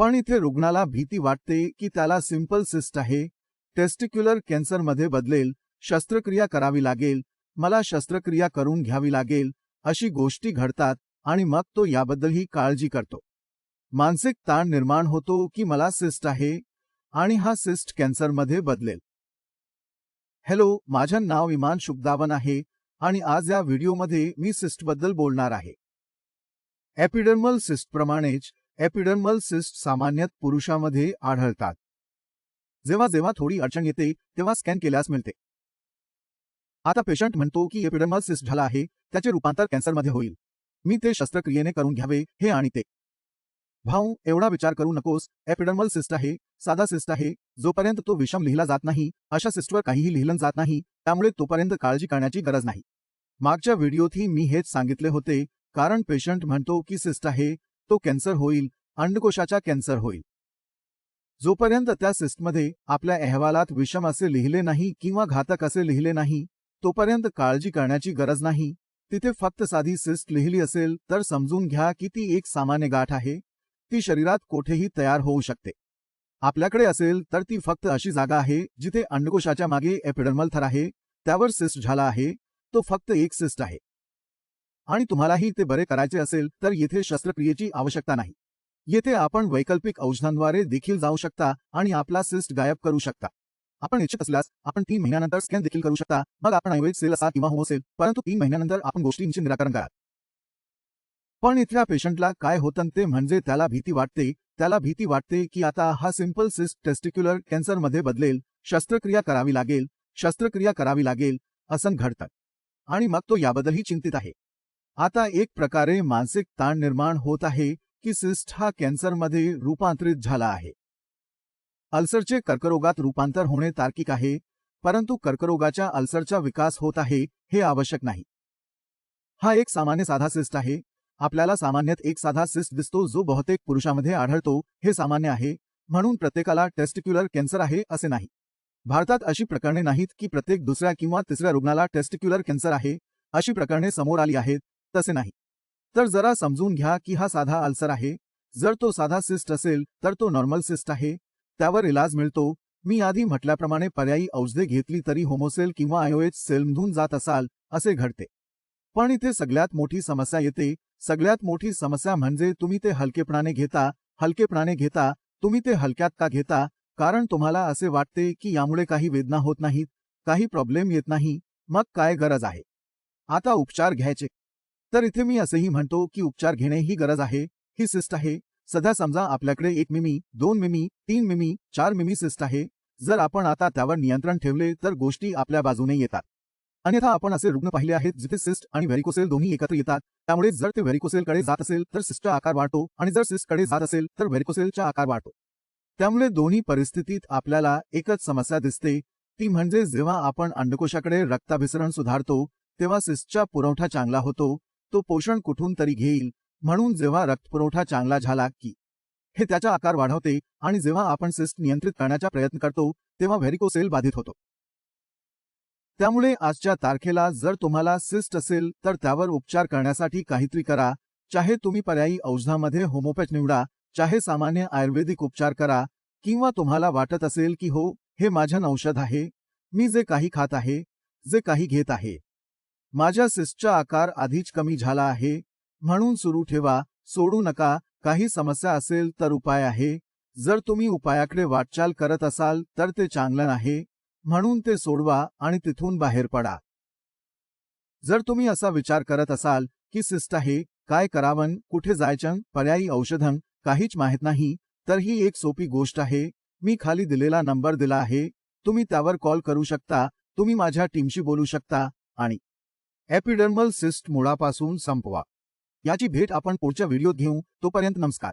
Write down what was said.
पण इथे रुग्णाला भीती वाटते की त्याला सिंपल सिस्ट आहे टेस्टिक्युलर कॅन्सरमध्ये बदलेल शस्त्रक्रिया करावी लागेल मला शस्त्रक्रिया करून घ्यावी लागेल अशी गोष्टी घडतात आणि मग तो याबद्दलही काळजी करतो. मानसिक ताण निर्माण होतो की मला सिस्ट आहे आणि हा सिस्ट कॅन्सरमध्ये बदलेल. हॅलो माझं नाव इमान शुभदावन आहे आणि आज या व्हिडिओमध्ये मी सिस्टबद्दल बोलणार आहे. एपिडर्मल सिस्टप्रमाणेच एपिडर्मल सिस्ट सामान्यतः पुरुषामध्ये आढळतात. जेव्हा जेव्हा थोडी अडचण येते तेव्हा स्कॅन केल्यास मिळते. आता पेशंट म्हणतो की एपिडर्मल सिस्ट झाला आहे त्याचे रूपांतर कॅन्सरमध्ये होईल. मी ते शस्त्रक्रियेने करून घ्यावे हे आणि ते. भाऊ एवढा विचार करू नकोस एपिडर्मल सिस्ट आहे साधा सिस्ट आहे जोपर्यंत तो विषम लिहिला जात नाही अशा सिस्टवर काहीही लिहिलं जात नाही त्यामुळे तोपर्यंत काळजी करण्याची गरज नाही. मागच्या व्हिडिओतही मी हेच सांगितले होते कारण पेशंट म्हणतो की सिस्ट आहे तो कॅन्सर होईल अंडकोशाचा कॅन्सर होईल. जोपर्यंत त्या सिस्टमध्ये आपल्या अहवालात विषम असे लिहिले नाही किंवा घातक असे लिहिले नाही तोपर्यंत काळजी करण्याची गरज नाही. तिथे फक्त साधी सिस्ट लिहिली असेल तर समजून घ्या की ती एक सामान्य गाठ आहे. ती शरीरात कोठेही तयार होऊ शकते. आपल्याकडे असेल तर ती फक्त अशी जागा आहे जिथे अंडकोशाच्या मागे एपिडर्मल थर आहे त्यावर सिस्ट झाला आहे तो फक्त एक सिस्ट आहे. आणि तुम्हालाही ते बरे करायचे असेल तर येथे शस्त्रक्रियेची आवश्यकता नाही. येथे आपण वैकल्पिक औषधांद्वारे देखील जाऊ शकता आणि आपला सिस्ट गायब करू शकता. आपण इच्छित असल्यास आपण तीन महिन्यानंतर स्कॅन देखील करू शकता. मग आपण ऐवज सेल असा किंवा होमो सेल परंतु तीन महिन्यानंतर आपण गोष्टींचे निराकरण करा. पण इथल्या पेशंटला काय होतं ते म्हणजे त्याला भीती वाटते त्याला भीती वाटते की आता हा सिंपल सिस्ट टेस्टिक्युलर कॅन्सरमध्ये बदलेल शस्त्रक्रिया करावी लागेल शस्त्रक्रिया करावी लागेल असं घडतं. आणि मग तो याबद्दलही चिंतित आहे. आता एक प्रकारे मानसिक ताण निर्माण होत आहे की सिस्ट हा कॅन्सरमध्ये रूपांतरित झाला आहे. अल्सरचे कर्करोगात रूपांतर होणे तार्किक आहे परंतु कर्करोगाच्या अल्सरचा विकास होत आहे हे आवश्यक नाही. हा एक सामान्य साधा सिस्ट आहे. आपल्याला सामान्यतः एक साधा सिस्ट दिसतो जो बहुतेक पुरुषामध्ये आढळतो हे सामान्य आहे. म्हणून प्रत्येकाला टेस्टिक्युलर कॅन्सर आहे असे नाही. भारतात अशी प्रकरणे नाहीत की प्रत्येक दुसऱ्या किंवा तिसऱ्या रुग्णाला टेस्टिक्युलर कॅन्सर आहे अशी प्रकरणे समोर आली आहेत. तसे नाही. तर जरा समजून घ्या की हा साधा अल्सर आहे. जर तो साधा सिस्ट असेल तर तो नॉर्मल सिस्ट आहे. त्यावर इलाज मिळतो. मी आधी म्हटल्याप्रमाणे पर्यायी औषधे घेतली तरी होमोसेल किंवा आयोएच सेलमधून जात असाल असे घडते. पण इथे सगळ्यात मोठी समस्या येते. सगळ्यात मोठी समस्या म्हणजे तुम्ही ते हलकेपणाने घेता हलकेपणाने घेता तुम्ही ते हलक्यात का घेता कारण तुम्हाला असे वाटते की यामुळे काही वेदना होत नाहीत काही प्रॉब्लेम येत नाही मग काय गरज आहे? आता उपचार घ्यायचे. तर इथे मी असेही म्हणतो की उपचार घेणे ही गरज आहे ही सिस्ट आहे. सध्या समजा आपल्याकडे एक मिमी दोन मिमी तीन मिमी चार मिमी सिस्ट आहे. जर आपण आता त्यावर नियंत्रण ठेवले तर गोष्टी आपल्या बाजूने येतात. अन्यथा आपण असे रुग्ण पाहिले आहेत जिथे सिस्ट आणि व्हेरिकोसेल दोन्ही एकत्र येतात. त्यामुळे जर ते व्हेरिकोसेलकडे जात असेल तर सिस्टचा आकार वाढतो आणि जर सिस्टकडे जात असेल तर व्हेरिकोसेलचा आकार वाढतो. त्यामुळे दोन्ही परिस्थितीत आपल्याला एकच समस्या दिसते ती म्हणजे जेव्हा आपण अंडकोशाकडे रक्ताभिसरण सुधारतो तेव्हा सिस्टचा पुरवठा चांगला होतो तो पोषण कुठून तरी घेईल म्हणून जेव्हा रक्तपुरवठा चांगला झाला की. हे त्याचा आकार वाढवते आणि जेव्हा आपण सिस्ट नियंत्रित करण्याचा प्रयत्न करतो तेव्हा व्हेरिकोसेल बाधित होतो. त्यामुळे आजच्या तारखेला जर तुम्हाला सिस्ट असेल तर त्यावर उपचार करण्यासाठी काहीतरी करा. चाहे तुम्ही पर्यायी औषधामध्ये होमोपॅथ निवडा चाहे सामान्य आयुर्वेदिक उपचार करा किंवा तुम्हाला वाटत असेल की हो हे माझं औषध आहे मी जे काही खात आहे जे काही घेत आहे. माझ्या सिस्टचा आकार आधीच कमी झाला आहे म्हणून सुरू ठेवा सोडू नका काही समस्या असेल तर उपाय आहे जर तुम्ही उपायाकडे वाटचाल करत असाल तर ते चांगलं आहे म्हणून ते सोडवा आणि तिथून बाहेर पडा. जर तुम्ही असा विचार करत असाल की सिस्ट आहे काय करावं कुठे जायचं पर्यायी औषधं काहीच माहीत नाही तर ही एक सोपी गोष्ट आहे मी खाली दिलेला नंबर दिला आहे तुम्ही त्यावर कॉल करू शकता तुम्ही माझ्या टीमशी बोलू शकता आणि एपिडर्मल सिस्ट मुळापासून संपवा. याची भेट आपण पुढच्या व्हिडिओत घेऊ. तोपर्यंत नमस्कार.